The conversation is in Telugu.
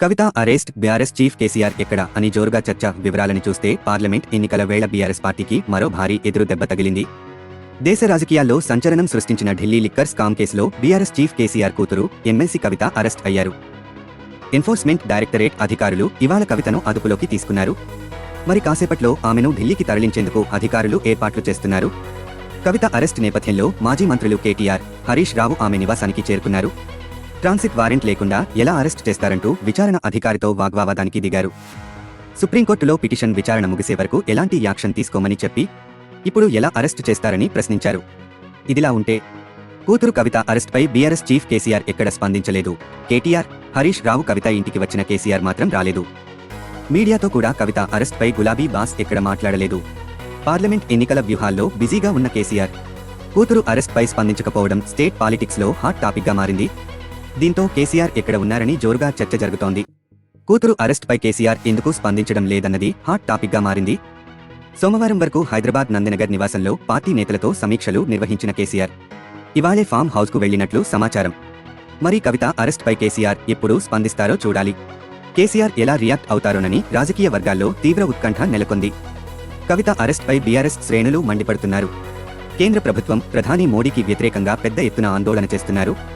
Kavitha arrest BRS chief KCR ఎక్కడ అని జోరుగా చర్చ వివరాలను చూస్తే పార్లమెంట్ ఎన్నికల వేళ బీఆర్ఎస్ పార్టీకి మరో భారీ ఎదురు దెబ్బ తగిలింది. దేశ రాజకీయాల్లో సంచలనం సృష్టించిన ఢిల్లీ లిక్కర్ స్కామ్ కేసులో బీఆర్ఎస్ చీఫ్ కేసీఆర్ కూతురు ఎమ్మెల్సీ కవిత అరెస్ట్ అయ్యారు. ఎన్ఫోర్స్మెంట్ డైరెక్టరేట్ అధికారులు ఇవాళ కవితను అదుపులోకి తీసుకున్నారు. మరి కాసేపట్లో ఆమెను ఢిల్లీకి తరలించేందుకు అధికారులు ఏర్పాట్లు చేస్తున్నారు. కవిత అరెస్ట్ నేపథ్యంలో మాజీ మంత్రులు కేటీఆర్ హరీష్ రావు ఆమె నివాసానికి చేరుకున్నారు. ట్రాన్సిట్ వారెంట్ లేకుండా ఎలా అరెస్ట్ చేస్తారంటూ విచారణ అధికారితో వాగ్వాదానికి దిగారు. సుప్రీంకోర్టులో పిటిషన్ విచారణ ముగిసే వరకు ఎలాంటి యాక్షన్ తీసుకోమని చెప్పి ఇప్పుడు ఎలా అరెస్ట్ చేస్తారని ప్రశ్నించారు. ఇదిలా ఉంటే కూతురు కవిత అరెస్ట్పై బీఆర్ఎస్ చీఫ్ కేసీఆర్ ఎక్కడ స్పందించలేదు. కేటీఆర్ హరీష్ రావు కవిత ఇంటికి వచ్చిన కేసీఆర్ మాత్రం రాలేదు. మీడియాతో కూడా కవిత అరెస్ట్పై గులాబీ బాస్ ఎక్కడ మాట్లాడలేదు. పార్లమెంట్ ఎన్నికల వ్యూహాల్లో బిజీగా ఉన్న కేసీఆర్ కూతురు అరెస్ట్పై స్పందించకపోవడం స్టేట్ పాలిటిక్స్లో హాట్ టాపిక్గా మారింది. దీంతో కేసీఆర్ ఎక్కడ ఉన్నారని జోరుగా చర్చ జరుగుతోంది. కూతురు అరెస్ట్పై కేసీఆర్ ఎందుకు స్పందించడం లేదన్నది హాట్ టాపిక్గా మారింది. సోమవారం వరకు హైదరాబాద్ నందనగర్ నివాసంలో పార్టీ నేతలతో సమీక్షలు నిర్వహించిన కేసీఆర్. ఇవాళే ఫామ్ హౌస్కు వెళ్ళినట్లు సమాచారం. మరి కవిత అరెస్ట్పై కేసీఆర్ ఎప్పుడు స్పందిస్తారో చూడాలి. కేసీఆర్ ఎలా రియాక్ట్ అవుతారోనని రాజకీయ వర్గాల్లో తీవ్ర ఉత్కంఠ నెలకొంది. కవిత అరెస్ట్పై బీఆర్ఎస్ శ్రేణులు మండిపడుతున్నారు. కేంద్ర ప్రభుత్వం ప్రధాని మోడీకి వ్యతిరేకంగా పెద్ద ఎత్తున ఆందోళన చేస్తున్నారు.